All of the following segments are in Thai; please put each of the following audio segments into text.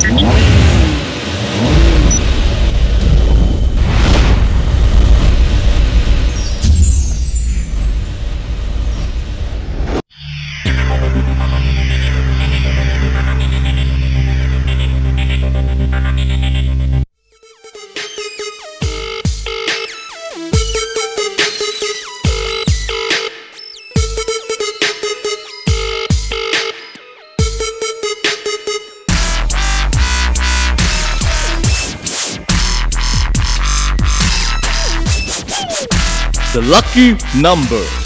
Mm-hmm. The lucky number.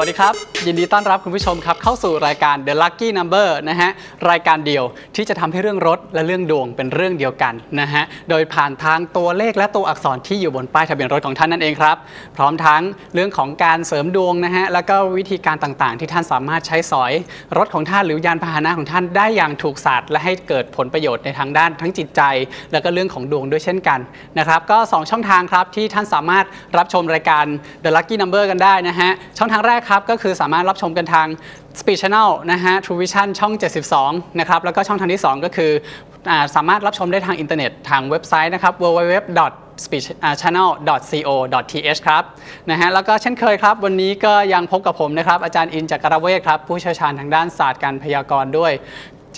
วัสดีครับ ยินดีต้อนรับคุณผู้ชมครับ เข้าสู่รายการ The Lucky Number นะฮะ รายการเดียวที่จะทำให้เรื่องรถและเรื่องดวงเป็นเรื่องเดียวกันนะฮะ โดยผ่านทางตัวเลขและตัวอักษรที่อยู่บนป้ายทะเบียนรถของท่านนั่นเองครับ พร้อมทั้งเรื่องของการเสริมดวงนะฮะ แล้วก็วิธีการต่างๆ ที่ท่านสามารถใช้สอยรถของท่านหรือยานพาหนะของท่านได้อย่างถูกศาสตร์และให้เกิดผลประโยชน์ในทางด้านทั้งจิตใจ แล้วก็เรื่องของดวงด้วยเช่นกันนะครับ ก็สองช่องทางครับที่ท่านสามารถรับชมรายการ The Lucky Number กันได้นะฮะ ช่องทางแรกครับก็คือสามารถรับชมกันทาง Speed Channel นะฮะ True Vision ช่อง 72 นะครับ แล้วก็ช่องทางที่ 2 ก็คืออสามารถรับชมได้ทางอินเทอร์เน็ตทางเว็บไซต์นะครับ www speechchannel.co.th ครับนะฮะแล้วก็เช่นเคยครับ วันนี้ก็ยังพบกับผมนะครับ อาจารย์อินจักรเวศครับ ผู้เชี่ยวชาญทางด้านศาสตร์การพยากรณ์ด้วย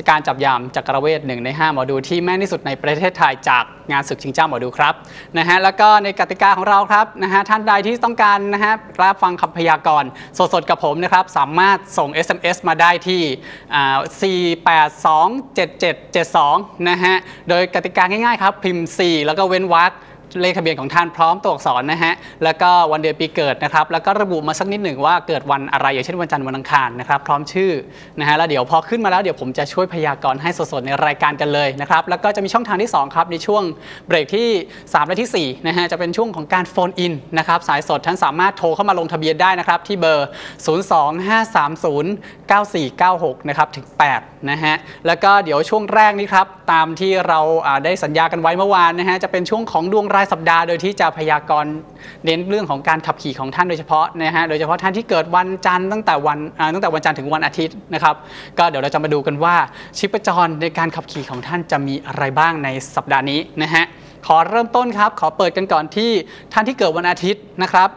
การจับยามจักรเวทหนึ่งใน 5 หมอดูที่แม่นที่สุดในประเทศไทยจากงานศึกชิงเจ้าหมอดูครับนะฮะแล้วก็ในกติกาของเราครับนะฮะท่านใดที่ต้องการนะฮะรับฟังคำพยากรณ์สดๆกับผมนะครับสามารถส่ง SMS มาได้ที่ 4827772 นะฮะโดยกติกาง่ายๆครับ พิมพ์ 4 แล้วก็เว้นวรรค เลขทะเบียนของท่านพร้อมตัวอักษรนะฮะ แล้วก็วันเดือนปีเกิดนะครับ แล้วก็ระบุมาสักนิดหนึ่งว่าเกิดวันอะไรอย่างเช่นวันจันทร์วันอังคารนะครับ พร้อมชื่อนะฮะ แล้วเดี๋ยวพอขึ้นมาแล้วเดี๋ยวผมจะช่วยพยากรณ์ให้สดๆในรายการกันเลยนะครับ แล้วก็จะมีช่องทางที่ 2 ครับในช่วงเบรกที่ 3 และที่ 4 นะฮะ จะเป็นช่วงของการโฟนอินนะครับ สายสดท่านสามารถโทรเข้ามาลงทะเบียนได้นะครับที่เบอร์ 025309496 นะครับถึง 8 นะฮะ แล้วก็เดี๋ยวช่วงแรกนี้ครับตามที่เราได้สัญญากันไว้เมื่อวานนะฮะจะเป็นช่วงของดวงรายสัปดาห์โดยที่จะพยากรณ์เน้นเรื่องของการขับขี่ของท่านโดยเฉพาะนะฮะโดยเฉพาะท่านที่เกิดวันจันทร์ตั้งแต่วันตั้งแต่วันจันทร์ถึงวันอาทิตย์นะครับก็เดี๋ยวเราจะมาดูกันว่าชีพจรในการขับขี่ของท่านจะมีอะไรบ้างในสัปดาห์นี้นะฮะขอเริ่มต้นครับ ขอเปิดกันก่อนที่ท่านที่เกิดวันอาทิตย์นะครับ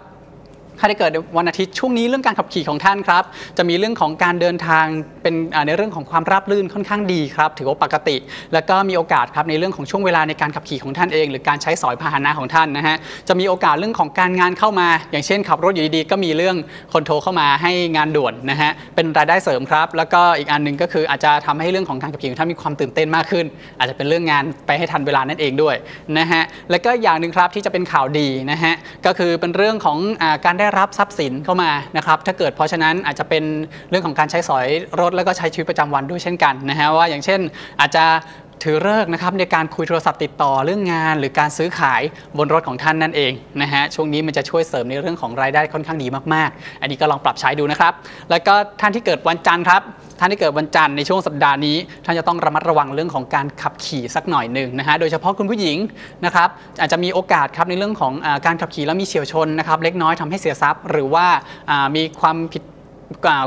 ถ้าได้เกิดวันอาทิตย์ช่วงนี้เรื่องการขับขี่ของท่านครับ จะมีเรื่องของการเดินทางเป็นในเรื่องของความราบรื่นค่อนข้างดีครับ ถือว่าปกติ แล้วก็มีโอกาสครับในเรื่องของช่วงเวลาในการขับขี่ของท่านเอง หรือการใช้สอยพาหนะของท่านนะฮะจะมีโอกาสเรื่องของการงานเข้ามา อย่างเช่น ขับรถอยู่ดีๆก็มีเรื่องคนโทรเข้ามาให้งานด่วนนะฮะเป็นรายได้เสริมครับ แล้วก็อีกอันหนึ่งก็คืออาจจะทำให้เรื่องของการขับขี่ของท่านมีความตื่นเต้นมากขึ้น อาจจะเป็นเรื่องงานไปให้ทันเวลานั่นเองด้วยนะฮะแล้วก็อย่างหนึ่งครับที่จะเป็นข่าวดีนะฮะก็คือเป็นเรื่องของการได้ได้รับทรัพย์สินเข้ามานะครับถ้าเกิดเพราะฉะนั้นอาจจะเป็นเรื่องของการใช้สอยรถแล้วก็ใช้ชีวิตประจำวันด้วยเช่นกันนะฮะว่าอย่างเช่นอาจจะ ถือเลิกนะครับในการคุยโทรศัพท์ติดต่อเรื่องงาน หรือการซื้อขายบนรถของท่านนั่นเองนะฮะช่วงนี้มันจะช่วยเสริมในเรื่องของรายได้ค่อนข้างดีมากๆ อันนี้ก็ลองปรับใช้ดูนะครับ แล้วก็ท่านที่เกิดวันจันทร์ครับท่านที่เกิดวันจันทร์ในช่วงสัปดาห์นี้ ท่านจะต้องระมัดระวังเรื่องของการขับขี่สักหน่อยหนึ่งนะฮะโดยเฉพาะคุณผู้หญิงนะครับอาจจะมีโอกาสครับในเรื่องของอการขับขี่แล้วมีเฉียวชนนะครับเล็กน้อยทำให้เสียทรัพย์ หรือว่ามีความผิด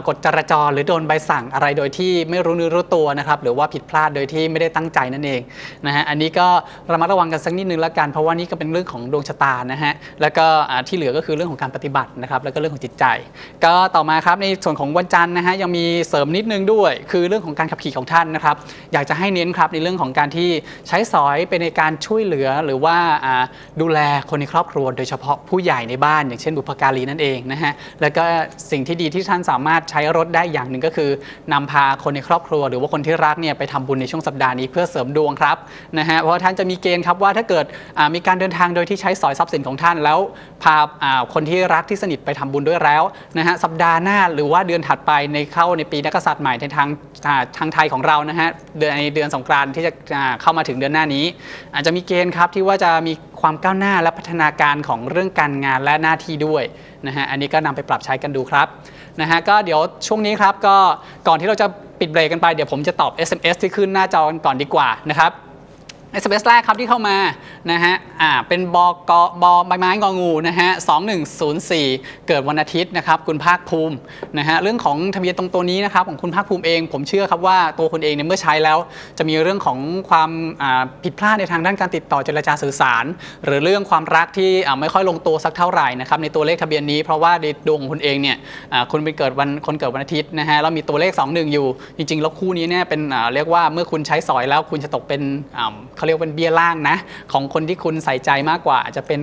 กฎจราจรหรือโดนใบสั่งอะไรโดยที่ไม่รู้เนื้อรู้ตัวนะครับหรือว่าผิดพลาดโดยที่ไม่ได้ตั้งใจนั่นเองนะฮะอันนี้ก็ระมัดระวังกันสักนิดนึงแล้วกันเพราะว่านี่ก็เป็นเรื่องของดวงชะตานะฮะแล้วก็ที่เหลือก็คือเรื่องของการปฏิบัตินะครับแล้วก็เรื่องของจิตใจ ก็ต่อมาครับในส่วนของวันจันทร์นะฮะยังมีเสริมนิดนึงด้วย คือเรื่องของการขับขี่ของท่านนะครับอยากจะให้เน้นครับในเรื่องของการที่ใช้สอยไปในการช่วยเหลือหรือว่าอ่าดูแลคนในครอบครัว โดยเฉพาะผู้ใหญ่ในบ้าน อย่างเช่นบุพการีนั่นเองนะฮะแล้วก็สิ่งที่ดีที่ท่านสาามารถใช้รถได้อย่างหนึ่งก็คือนำพาคนในครอบครัว หรือว่าคนที่รักเนี่ยไปทำบุญในช่วงสัปดาห์นี้เพื่อเสริมดวงครับนะฮะเพราะท่านจะมีเกณฑ์ครับว่าถ้าเกิดมีการเดินทางโดยที่ใช้สอยทรัพย์สินของท่านแล้ว พาาคนที่รักที่สนิทไปทำบุญด้วยแล้วนะฮะสัปดาห์หน้าหรือว่าเดือนถัดไปในเข้าในปีนักษัตริย์ใหม่ในทางทางไทยของเรานะฮะเดือนในเดือนสงกรานที่จะเข้ามาถึงเดือนหน้านี้ อาจจะมีเกณฑ์ครับที่ว่าจะมีความก้าวหน้าและพัฒนาการของเรื่องการงานและหน้าที่ด้วยนะฮะอันนี้ก็นำไปปรับใช้กันดูครับนะฮะก็เดี๋ยวช่วงนี้ครับก็ก่อนที่เราจะปิดเบรกกันไปเดี๋ยวผมจะตอบ SMS ที่ขึ้นหน้าจอกันก่อนดีกว่านะครับ SMS แรกครับที่เข้ามานะฮะอ่าเป็นบกบใบไม้งองูนะฮะ2104 เกิดวันอาทิตย์นะครับคุณภาคภูมินะฮะเรื่องของทะเบียนตรงตัวนี้นะครับของคุณภาคภูมิเอง ผมเชื่อครับว่าตัวคุณเองเนี่ยเมื่อใช้แล้ว จะมีเรื่องของความอ่าผิดพลาดในทางด้านการติดต่อเจรจาสื่อสาร หรือเรื่องความรักที่อ่าไม่ค่อยลงตัวสักเท่าไหร่นะครับในตัวเลขทะเบียนนี้เพราะว่าในดวงของคุณเองเนี่ยอ่าคุณเป็นเกิดวันคนเกิดวันอาทิตย์นะฮะแล้วมีตัวเลข 21 อยู่ จริงๆ แล้วคู่นี้เนี่ยเป็นอ่าเรียกว่าเมื่อคุณใช้สอยแล้วคุณจะตกเป็นอ่าเขาเรียกว่าเป็นเบี้ยล่างนะของคนที่คุณใส่ใจมากกว่าอาจจะเป็น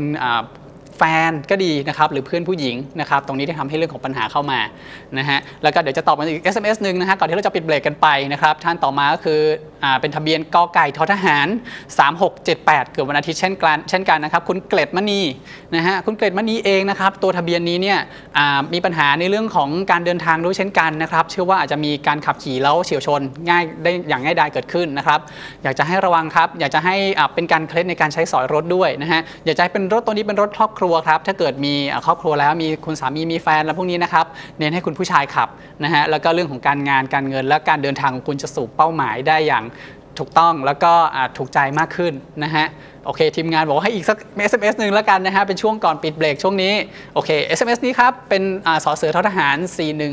แฟนก็ดีนะครับหรือเพื่อนผู้หญิงนะครับตรงนี้ที่ทำให้เรื่องของปัญหาเข้ามานะฮะแล้วก็เดี๋ยวจะตอบมาอีก SMS หนึ่งนะฮะก่อนที่เราจะปิดเบรกกันไปนะครับท่านต่อมาก็คือ เป็นทะเบียนกไก่ททหาร 3678 เกิดวันอาทิตย์เช่นกันเช่นกันนะครับ คุณเกล็ดมณีนะฮะคุณเกล็ดมณีเองนะครับ ตัวทะเบียนนี้เนี่ยมีปัญหาในเรื่องของการเดินทางด้วยเช่นกันนะครับเชื่อว่าอาจจะมีการขับขี่แล้วเฉียวชนง่ายได้อย่างง่ายดายเกิดขึ้นนะครับ อยากจะให้ระวังครับ อยากจะให้อ่าเป็นการเคล็ดในการใช้สอยรถด้วยนะฮะอยากจะให้เป็นรถตัวนี้เป็นรถครอบครัวครับถ้าเกิดมีครอบครัวแล้วมีคุณสามีมีแฟนแล้วพวกนี้นะครับเน้นให้คุณผู้ชายขับนะฮะแล้วก็เรื่องของการงานการเงินและการเดินทางของคุณจะสู่เป้าหมายได้อย่างถูกต้องแล้วก็ถูกใจมากขึ้นนะฮะโอเคทีมงานบอกว่าให้อีกสัก SMS หนึ่งแล้วกันนะฮะเป็นช่วงก่อนปิดเบรกช่วงนี้โอเค SMS นี้ครับ เป็นอสอเสือททหาร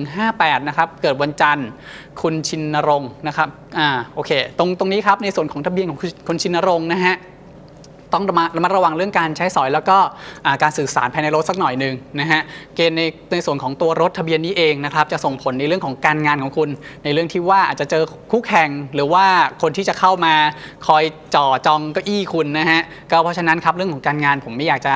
4158 นะครับ เกิดวันจันทร์คุณชินนรงค์นะครับอ่าโอเค ตรงตรงนี้ครับ ในส่วนของทะเบียนของคุณคุณชินนรงค์นะฮะ ต้องระมัดระวังเรื่องการใช้สอย แล้วก็การสื่อสารภายในรถสักหน่อยหนึ่งนะฮะเกณฑ์ในในส่วนของตัวรถทะเบียนนี้เองนะครับจะส่งผลในเรื่องของการงานของคุณ ในเรื่องที่ว่าอาจจะเจอคู่แข่งหรือว่าคนที่จะเข้ามาคอยจ่อจองเก้าอี้คุณนะฮะก็เพราะฉะนั้นครับเรื่องของการงานผมไม่อยากจะ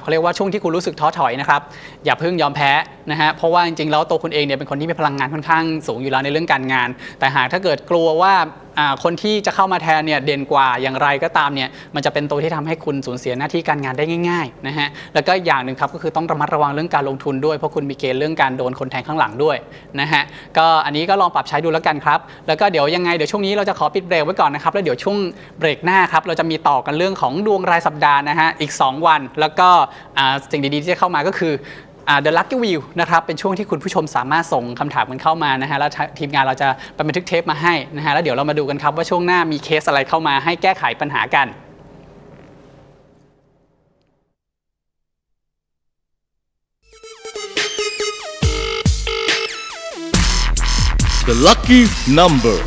เขาเรียกว่าช่วงที่คุณรู้สึกท้อถอยนะครับอย่าเพิ่งยอมแพ้นะฮะเพราะว่าจริงๆแล้วตัวคุณเองเนี่ยเป็นคนที่มีพลังงานค่อนข้างสูงอยู่แล้วในเรื่องการงาน แต่หากถ้าเกิดกลัวว่าคนที่จะเข้ามาแทนเนี่ยเด่นกว่าอย่างไรก็ตามเนี่ยมันจะเป็นตัวที่ทำให้คุณสูญเสียหน้าที่การงานได้ง่ายๆนะฮะแล้วก็อย่างหนึ่งครับก็คือต้องระมัดระวังเรื่องการลงทุนด้วยเพราะคุณมีเกณฑ์เรื่องการโดนคนแทงข้างหลังด้วยนะฮะก็อันนี้ก็ลองปรับใช้ดูแล้วกันครับแล้วก็เดี๋ยวยังไงเดี๋ยวช่วงนี้เราจะขอปิดเบรกไว้ก่อนนะครับแล้วเดี๋ยวช่วงเบรกหน้าครับเราจะมีต่อกันเรื่องของดวงรายสัปดาห์นะฮะอีก 2 วัน แล้วก็สิ่งดีๆที่จะเข้ามาก็คือ The Lucky View นะครับเป็นช่วงที่คุณผู้ชมสามารถส่งคำถามกันเข้ามานะฮะแล้วทีมงานเราจะไปบันทึกเทปมาให้นะฮะแล้วเดี๋ยวเรามาดูกันครับว่าช่วงหน้ามีเคสอะไรเข้ามาให้แก้ไขปัญหากัน The lucky number.